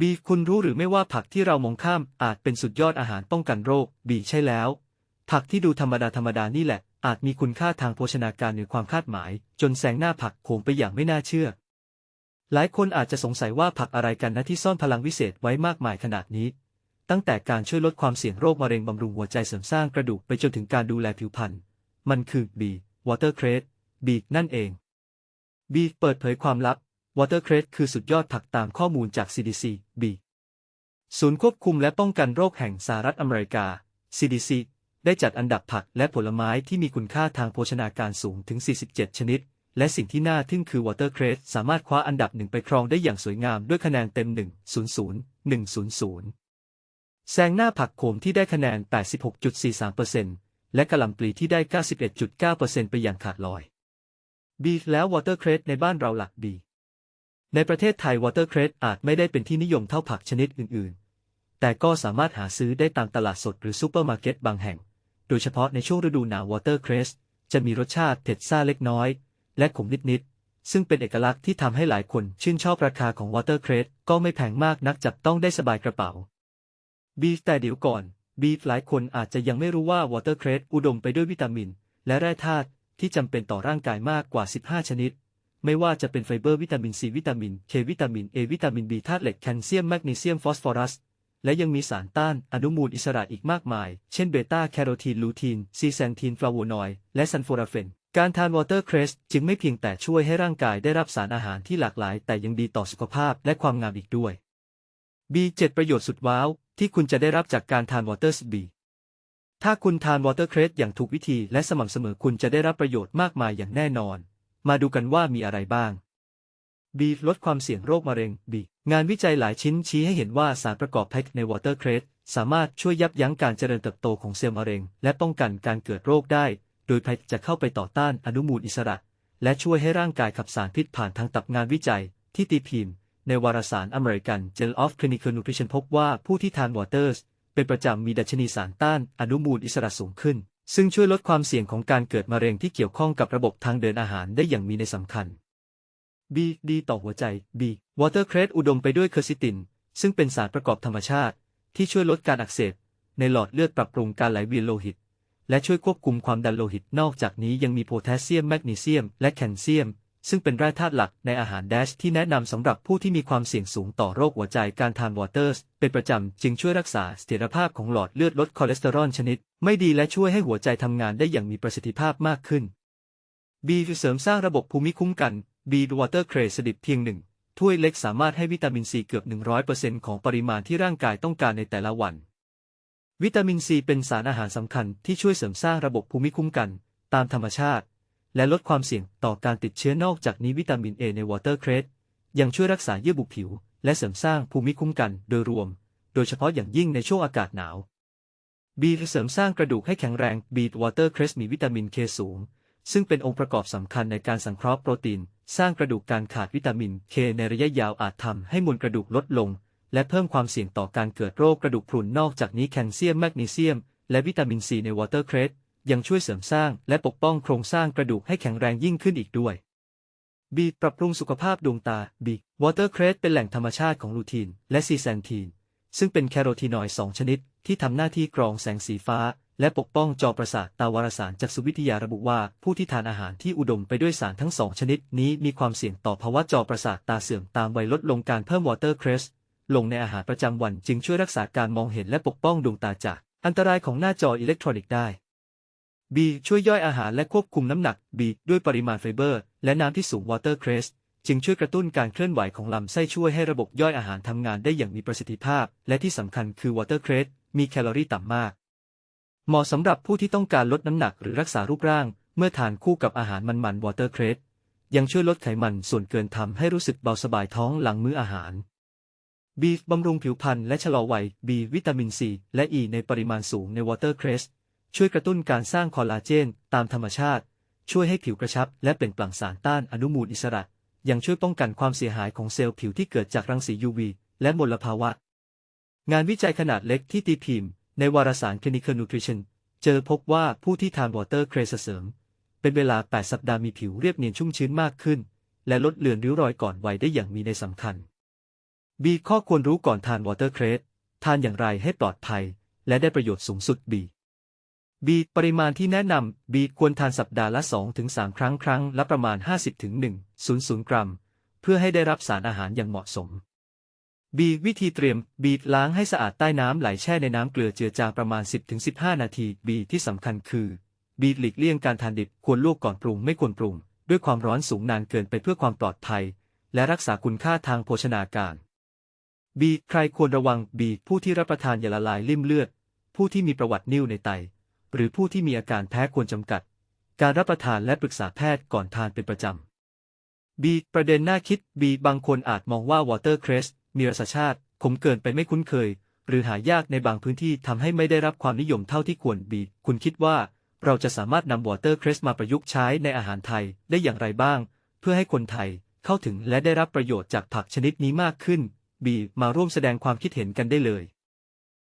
บีคุณรู้หรือไม่ว่าผักที่เรามองข้ามอาจเป็นสุดยอดอาหารป้องกันโรค บีใช่แล้ว ผักที่ดูธรรมดาธรรมดานี่แหละ อาจมีคุณค่าทางโภชนาการเหนือความคาดหมาย จนแซงหน้าผักโขมไปอย่างไม่น่าเชื่อ หลายคนอาจจะสงสัยว่าผักอะไรกันนะที่ซ่อนพลังวิเศษไว้มากมายขนาดนี้ ตั้งแต่การช่วยลดความเสี่ยงโรคมะเร็งบำรุงหัวใจเสริมสร้างกระดูกไปจนถึงการดูแลผิวพรรณมันคือบีวอเตอร์เครสบีนั่นเองบีเปิดเผยความลับ วอเตอร์เครสคือสุดยอดผักตามข้อมูลจาก CDC บีศูนย์ควบคุมและป้องกันโรคแห่งสหรัฐอเมริกา CDC ได้จัดอันดับผักและผลไม้ที่มีคุณค่าทางโภชนาการสูงถึง 47 ชนิด และสิ่งที่น่าทึ่งคือวอเตอร์เครสสามารถคว้าอันดับหนึ่งไปครองได้อย่างสวยงามด้วยคะแนนเต็ม 100 100 แซงหน้าผักโขมที่ได้คะแนน 86.43%และกะหล่ำปลีที่ได้ 91.9%ไปอย่างขาดลอยบีแล้ววอเตอร์เครสในบ้านเราหลักบี ในประเทศไทยวอเตอร์เครสอาจไม่ได้เป็นที่นิยมเท่าผักชนิดอื่น ๆ แต่ก็สามารถหาซื้อได้ตามตลาดสดหรือซูเปอร์มาร์เก็ตบางแห่ง โดยเฉพาะในช่วงฤดูหนาววอเตอร์เครสจะมีรสชาติเผ็ดซ่าเล็กน้อย และขมนิด ๆ ซึ่งเป็นเอกลักษณ์ที่ทำให้หลายคนชื่นชอบราคาของวอเตอร์เครสก็ไม่แพงมากนักจับต้องได้สบายกระเป๋า บีแต่เดี๋ยวก่อน บีหลายคนอาจจะยังไม่รู้ว่าวอเตอร์เครสอุดมไปด้วยวิตามิน และแร่ธาตุที่จำเป็นต่อร่างกายมากกว่า 15 ชนิด ไม่ว่าจะเป็นไฟเบอร์วิตามินซีวิตามินเควิตามินเอวิตามินบีธาตุเหล็กแคลเซียมแมกนีเซียมฟอสฟอรัส และยังมีสารต้านอนุมูลอิสระอีกมากมาย เช่นเบต้าแคโรทีนลูทีน ซีแซนทีนฟลาโวนอยด์และซันโฟราเฟน การทานวอเตอร์เครสจึงไม่เพียงแต่ช่วยให้ร่างกายได้รับสารอาหารที่หลากหลาย แต่ยังดีต่อสุขภาพและความงามอีกด้วย B7 ประโยชน์สุดว้าว ที่คุณจะได้รับจากการทานวอเตอร์สบีถ้าคุณทานวอเตอร์เครสอย่างถูกวิธีและสม่ำเสมอคุณจะได้รับประโยชน์มากมายอย่างแน่นอน มาดูกันว่ามีอะไรบ้าง B ลดความเสี่ยงโรคมะเร็ง B งานวิจัยหลายชิ้นชี้ให้เห็นว่าสารประกอบแพ็กในวอเตอร์เครสสามารถช่วยยับยั้งการเจริญเติบโตของเซลล์มะเร็ง และป้องกันการเกิดโรคได้ โดยแพ็กจะเข้าไปต่อต้านอนุมูลอิสระ และช่วยให้ร่างกายขับสารพิษผ่านทางตับงานวิจัย ที่ตีพิมพ์ ในวารสาร American Journal of Clinical Nutrition พบว่าผู้ที่ทานวอเตอร์สเป็นประจำมีดัชนีสารต้านอนุมูลอิสระสูงขึ้น ซึ่งช่วยลดความเสี่ยงของการเกิดมะเร็งที่เกี่ยวข้องกับระบบทางเดินอาหารได้อย่างมีในสำคัญ B ดีต่อหัวใจ B วอเตอร์เครสอุดมไปด้วยเคอร์ซิติน ซึ่งเป็นสารประกอบธรรมชาติ ที่ช่วยลดการอักเสบ ในหลอดเลือดปรับปรุงการไหลเวียนโลหิต และช่วยควบคุมความดันโลหิต นอกจากนี้ยังมีโพแทสเซียมแมกนีเซียม และแคลเซียม ซึ่งเป็นแร่ธาตุหลักในอาหารแดชที่แนะนำสำหรับผู้ที่มีความเสี่ยงสูงต่อโรคหัวใจการทานวอเตอร์สเป็นประจำ จึงช่วยรักษาเสถียรภาพของหลอดเลือดลดคอเลสเตอรอลชนิด ไม่ดีและช่วยให้หัวใจทำงานได้อย่างมีประสิทธิภาพมากขึ้น B เสริมสร้างระบบภูมิคุ้มกัน B วอเตอร์เครสดิบเพียงหนึ่งถ้วยเล็กสามารถให้วิตามินซีเกือบ 100%ของปริมาณที่ร่างกายต้องการในแต่ละวัน วิตามินซีเป็นสารอาหารสำคัญที่ช่วยเสริมสร้างระบบภูมิคุ้มกัน ตามธรรมชาติ และลดความเสี่ยงต่อการติดเชื้อนอกจากนี้วิตามินเอในวอเตอร์เครสยังช่วยรักษาเยื่อบุผิว และเสริมสร้างภูมิคุ้มกันโดยรวม โดยเฉพาะอย่างยิ่งในช่วงอากาศหนาว B เสริมสร้างกระดูกให้แข็งแรง B วอเตอร์เครสมีวิตามินเคสูง ซึ่งเป็นองค์ประกอบสำคัญในการสังเคราะห์โปรตีน สร้างกระดูกการขาดวิตามินเคในระยะยาวอาจทำให้มวลกระดูกลดลง และเพิ่มความเสี่ยงต่อการเกิดโรคกระดูกพรุนนอกจากนี้แคลเซียมแมกนีเซียม และวิตามินซีในวอเตอร์เครส ยังช่วยเสริมสร้างและปกป้องโครงสร้างกระดูกให้แข็งแรงยิ่งขึ้นอีกด้วย B ปรับปรุงสุขภาพดวงตา B วอเตอร์เครสเป็นแหล่งธรรมชาติของลูทีน และซีแซนทีน ซึ่งเป็นแคโรทีนอยด์สองชนิด ที่ทำหน้าที่กรองแสงสีฟ้า และปกป้องจอประสาทตาวารสารจากสุวิทยาระบุว่า ผู้ที่ทานอาหารที่อุดมไปด้วยสารทั้งสองชนิดนี้มีความเสี่ยงต่อภาวะจอประสาทตาเสื่อมตามวัยลดลงการเพิ่มวอเตอร์เครสลงในอาหารประจำวันจึงช่วยรักษาการมองเห็นและปกป้องดวงตาจาก อันตรายของหน้าจออิเล็กทรอนิกส์ได้ B ช่วยย่อยอาหารและควบคุมน้ำหนัก B ด้วยปริมาณไฟเบอร์ และน้ำที่สูงวอเตอร์เครสจึงช่วยกระตุ้นการเคลื่อนไหวของลำไส้ช่วยให้ระบบย่อยอาหารทำงานได้อย่างมีประสิทธิภาพ และที่สำคัญคือวอเตอร์เครสมีแคลอรี่ต่ำมาก เหมาะสำหรับผู้ที่ต้องการลดน้ำหนักหรือรักษารูปร่าง เมื่อทานคู่กับอาหารมันๆวอเตอร์เครสยังช่วยลดไขมันส่วนเกินทำให้รู้สึกเบาสบายท้องหลังมื้ออาหาร B บำรุงผิวพรรณและชะลอวัย B วิตามินซีและ E ในปริมาณสูงในวอเตอร์เครส ช่วยกระตุ้นการสร้างคอลลาเจน ตามธรรมชาติ ช่วยให้ผิวกระชับ และเปล่งปลั่งสารต้านอนุมูลอิสระ ยังช่วยป้องกันความเสียหายของเซลล์ผิวที่เกิดจากรังสี UV และมลภาวะ งานวิจัยขนาดเล็กที่ตีพิมพ์ ในวารสาร Clinical Nutrition เจอพบว่าผู้ที่ทานวอเตอร์เครสเสริม เป็นเวลา 8 สัปดาห์มีผิวเรียบเนียนชุ่มชื้นมากขึ้น และลดเลือนริ้วรอยก่อนวัยได้อย่างมีในสำคัญบีข้อควรรู้ก่อนทานวอเตอร์เครสทานอย่างไรให้ปลอดภัย และได้ประโยชน์สูงสุด บีปริมาณที่แนะนำบีควรทานสัปดาห์ละ 2-3 ครั้งครั้งละประมาณ 50-100 กรัม เพื่อให้ได้รับสารอาหารอย่างเหมาะสมบีวิธีเตรียม บีล้างให้สะอาดใต้น้ำไหลแช่ในน้ำเกลือเจือจางประมาณ 10-15 นาที บีที่สำคัญคือ บีหลีกเลี่ยงการทานดิบควรลวกก่อนปรุงไม่ควรปรุง ด้วยความร้อนสูงนานเกินไปเพื่อความปลอดภัย และรักษาคุณค่าทางโภชนาการ บีใครควรระวัง บีผู้ที่รับประทานยาละลายลิ่มเลือด ผู้ที่มีประวัตินิ่วในไต หรือผู้ที่มีอาการแพ้ควรจำกัด การรับประทานและปรึกษาแพทย์ก่อนทานเป็นประจำบีประเด็นน่าคิดบีบางคนอาจมองว่าวอเตอร์เครสมีรสชาติขมเกินไปไม่คุ้นเคย หรือหายากในบางพื้นที่ทำให้ไม่ได้รับความนิยมเท่าที่ควรบีคุณคิดว่าเราจะสามารถนำวอเตอร์เครสมาประยุกต์ใช้ในอาหารไทยได้อย่างไรบ้าง เพื่อให้คนไทยเข้าถึงและได้รับประโยชน์จากผักชนิดนี้มากขึ้นบีมาร่วมแสดงความคิดเห็นกันได้เลย